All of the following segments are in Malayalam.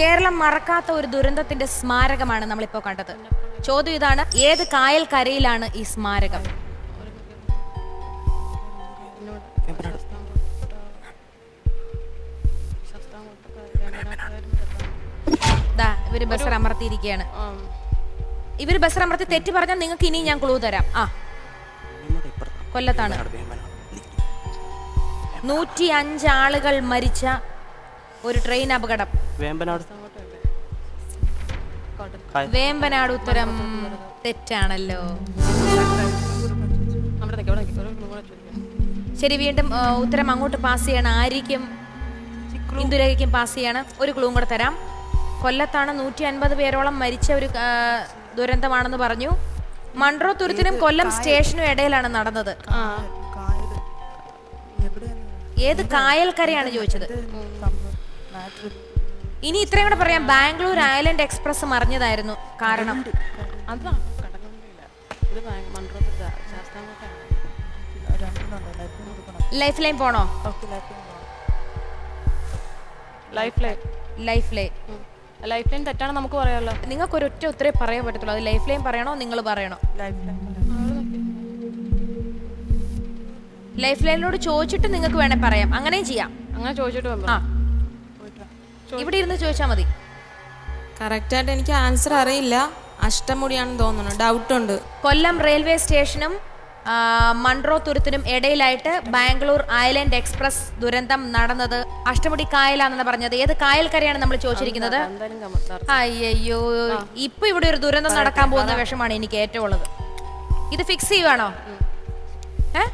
കേരളം മറക്കാത്ത ഒരു ദുരന്തത്തിന്റെ സ്മാരകമാണ് നമ്മളിപ്പോ കണ്ടത്. ചോദ്യം ഇതാണ് ഏത് കായൽ കരയിലാണ് ഈ സ്മാരകം? ദാ ഇവർ ബസർ അമർത്തിയിരിക്കുകയാണ്. ഇവർ ബസർ അമർത്തി തെറ്റ് പറഞ്ഞാൽ നിങ്ങൾക്ക് ഇനി ഞാൻ ക്ലൂ തരാം. ആ. കൊല്ലത്താണ്. നൂറ്റി അഞ്ച് ആളുകൾ മരിച്ച ഒരു ട്രെയിൻ അപകടം. വേമ്പനാട് വേമ്പനാട് ഉത്തരം തെറ്റാണല്ലോ. ശരി വീണ്ടും ഉത്തരം അങ്ങോട്ട് പാസ് ചെയ്യണം. ആരിക്കും ഇന്ദുരേഖയ്ക്കും പാസ് ചെയ്യണം. ഒരു ക്ലൂം കൂടെ തരാം. കൊല്ലത്താണ് നൂറ്റി അൻപത് പേരോളം മരിച്ച ഒരു ദുരന്തമാണെന്ന് പറഞ്ഞു. മൺട്രോ തുരുത്തിനും കൊല്ലം സ്റ്റേഷനും ഇടയിലാണ് നടന്നത്. ആ. ഏത് കായൽക്കരയാണ് ചോദിച്ചത്? ഇനി ഇത്രയും കൂടെ പറയാം ബാംഗ്ലൂർ ഐലൻഡ് എക്സ്പ്രസ് മറിഞ്ഞതായിരുന്നു കാരണം. ലൈഫ് ലൈൻ പോണോ? Life line life line life line തെറ്റാണ് നമുക്ക് പറയാമല്ലോ നിങ്ങൾക്ക് ഒരൊറ്റ ഉത്തരേ പറയാൻ പറ്റത്തുള്ളൂ. അത് ലൈഫ് ലൈൻ പറയണോ? നിങ്ങൾ പറയണോ? ലൈഫ് ലൈനിനോട് ചോദിച്ചിട്ട് നിങ്ങൾക്ക് വേണേ പറയാം. അങ്ങനെയും ചെയ്യാം. അങ്ങനെ ചോദിച്ചിട്ട് ആ. ഇവിടെ ഇരുന്ന് ചോദിച്ചാൽ മതി. കറക്റ്റായിട്ട് എനിക്ക് ആൻസർ അറിയില്ല. അഷ്ടമുടിയാണെന്ന് തോന്നുന്നു. ഡൗട്ട് ഉണ്ട് കൊല്ലം റെയിൽവേ സ്റ്റേഷനും മൺറോ മൺട്രോ തുരുത്തിനും ഇടയിലായിട്ട് ബാംഗ്ലൂർ ഐലൻഡ് എക്സ്പ്രസ് ദുരന്തം നടന്നത് അഷ്ടമുടി കായലാണെന്ന് പറഞ്ഞത്. ഏത് കായൽക്കരയാണ് നമ്മൾ ചോദിച്ചിരിക്കുന്നത്? അയ്യോ ഇപ്പൊ ഇവിടെ ഒരു ദുരന്തം നടക്കാൻ പോകുന്ന വിഷമാണ് എനിക്ക് ഏറ്റവും ഉള്ളത്. ഇത് ഫിക്സ് ചെയ്യുവാണോ? ഏ?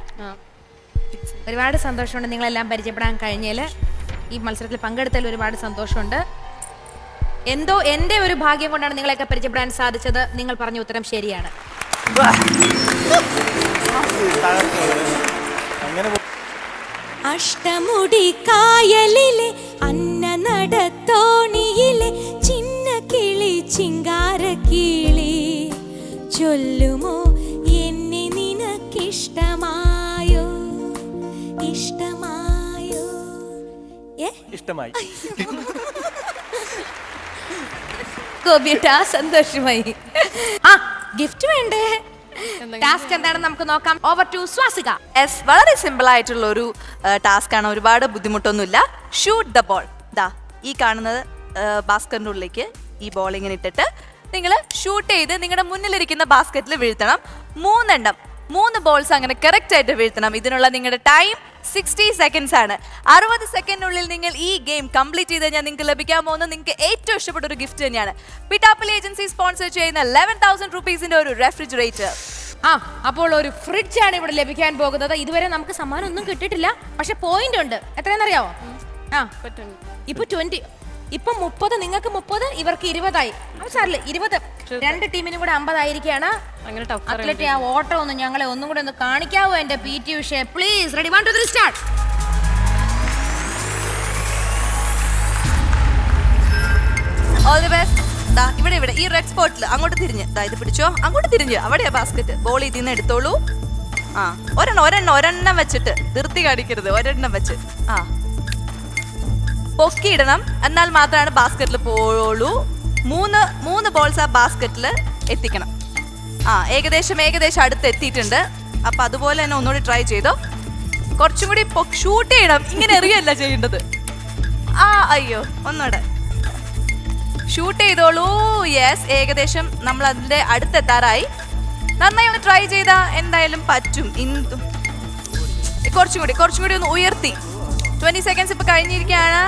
ഒരുപാട് സന്തോഷമുണ്ട് നിങ്ങളെല്ലാം പരിചയപ്പെടാൻ കഴിഞ്ഞതിൽ ഈ മത്സരത്തിൽ പങ്കെടുത്തതിൽ ഒരുപാട് സന്തോഷമുണ്ട്. എന്തോ എന്റെ ഒരു ഭാഗ്യം കൊണ്ടാണ് നിങ്ങളെയൊക്കെ പരിചയപ്പെടാൻ സാധിച്ചത്. നിങ്ങൾ പറഞ്ഞ ഉത്തരം ശരിയാണ്. അഷ്ടമുടി കായലിലെ അന്ന നടത്തോണിയിലെ ചിന്ന കിളി ചിങ്കാര കിളി. ചൊല്ലുമോ ഇഷ്ടമായി. ഗോപിയേട്ടാ സന്തോഷമായി. ആ ഗിഫ്റ്റ് വേണ്ടേ? ടാസ്ക് എന്താണെന്ന് നമുക്ക് നോക്കാം. Over to Swasika. എസ് വളരെ സിമ്പിൾ ആയിട്ടുള്ള ഒരു ടാസ്ക് ആണ്. ഒരുപാട് ബുദ്ധിമുട്ടൊന്നുമില്ല. ഷൂട്ട് ദ ബോൾ ദാ ഈ കാണുന്നത് ബാസ്കറ്റിന്റെ ഉള്ളിലേക്ക് ഈ ബോൾ ഇങ്ങനെ ഇട്ടിട്ട് നിങ്ങൾ ഷൂട്ട് ചെയ്ത് നിങ്ങളുടെ മുന്നിലിരിക്കുന്ന ബാസ്ക്കറ്റിൽ വീഴ്ത്തണം. മൂന്നെണ്ണം. മൂന്ന് ബോൾസ് അങ്ങനെ കറക്റ്റ് ആയിട്ട് വീഴ്ത്തണം. ഇതിനുള്ള നിങ്ങളുടെ ടൈം സിക്സ്റ്റി സെക്കൻഡ്സ് ആണ്. അറുപത് സെക്കൻഡിനുള്ളിൽ നിങ്ങൾ ഈ ഗെയിം കംപ്ലീറ്റ് ചെയ്ത് കഴിഞ്ഞാൽ നിങ്ങൾക്ക് ലഭിക്കാൻ പോകുന്ന നിങ്ങൾക്ക് ഏറ്റവും ഇഷ്ടപ്പെട്ട ഒരു ഗിഫ്റ്റ് തന്നെയാണ്. പിട്ടാപ്പിളി ഏജൻസി സ്പോൺസർ ചെയ്യുന്ന ലെവൻ തൗസൻഡ് റുപ്പീസിന്റെ ഒരു റെഫ്രിജറേറ്റർ ആ അപ്പോൾ ഒരു ഫ്രിഡ്ജ് ആണ് ഇവിടെ ലഭിക്കാൻ പോകുന്നത്. ഇതുവരെ നമുക്ക് സമ്മാനം ഒന്നും കിട്ടിയിട്ടില്ല. പക്ഷെ പോയിന്റ് ഉണ്ട്. എത്രയെന്നറിയാവോ ആ പറ്റും ഇപ്പൊ ട്വന്റി ഇപ്പൊ മുപ്പത് നിങ്ങൾക്ക് മുപ്പത് ഇവർക്ക് ഇരുപതായി. സാറില്ല ഇരുപത്. രണ്ട് ടീമിനും കൂടെ അമ്പതായിരിക്കാണ്. അത്ലറ്റ് ആ ഓട്ടോ ഒന്ന് ഞങ്ങളെ ഒന്നും കൂടെ ഒന്ന് കാണിക്കാവോ എന്റെ P T ഉഷയെ? Please ready one two three start all the best ദാ ഇവിടെ ഇവിടെ. ഈ റെഡ് സ്പോട്ടിൽ അങ്ങോട്ട് തിരിഞ്ഞ്. ദാ ഇത് പിടിച്ചോ? അങ്ങോട്ട് തിരിഞ്ഞ്. അവിടെയാ ബാസ്കറ്റ് ബോൾ ഇതിൽ നിന്ന് എടുത്തോളൂ. ആ ഒരെണ്ണം ഒരെണ്ണം ഒരെണ്ണം വെച്ചിട്ട്. ധൃതി കാണിക്കരുത്. ഒരെണ്ണം വെച്ച്. ആ. പൊക്കിയിടണം. എന്നാൽ മാത്രമാണ് ബാസ്ക്കറ്റിൽ പോയുള്ളൂ മൂന്ന് മൂന്ന് ബോൾസ് ആ ബാസ്ക്കറ്റിൽ എത്തിക്കണം. ആ ഏകദേശം ഏകദേശം അടുത്ത് എത്തിയിട്ടുണ്ട്. അപ്പൊ അതുപോലെ തന്നെ ഒന്നുകൂടി ട്രൈ ചെയ്തോ. കുറച്ചും കൂടി ഷൂട്ട് ചെയ്യണം. ഇങ്ങനെ എറിയല്ല ചെയ്യേണ്ടത്. ആ അയ്യോ ഒന്നുകൂടെ ഷൂട്ട് ചെയ്തോളൂ. യെസ് ഏകദേശം നമ്മൾ അതിന്റെ അടുത്തെത്താറായി നന്നായി ഒന്ന് ട്രൈ ചെയ്താ എന്തായാലും പറ്റും. കുറച്ചും കൂടി കുറച്ചും കൂടി ഒന്ന് ഉയർത്തി. ട്വന്റി സെക്കൻഡ്സ് ഇപ്പൊ കഴിഞ്ഞിരിക്കുകയാണ്.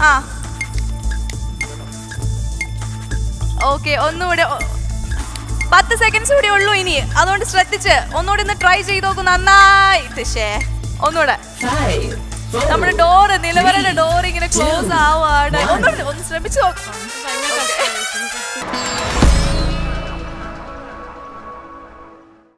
ആ. ഓക്കെ ഒന്നുകൂടെ പത്ത് സെക്കൻഡ്സ് കൂടി ഉള്ളൂ ഇനി. അതുകൊണ്ട് ശ്രദ്ധിച്ച് ഒന്നുകൂടെ ഒന്ന് ട്രൈ ചെയ്ത് നോക്കൂ നന്നായി. ശേ ഒന്നുകൂടെ. നമ്മുടെ ഡോറ് നിലവറയുടെ ഡോർ ഇങ്ങനെ ക്ലോസ് ആവാണ് ഒന്നുകൂടെ ഒന്ന് ശ്രമിച്ചു നോക്കാം.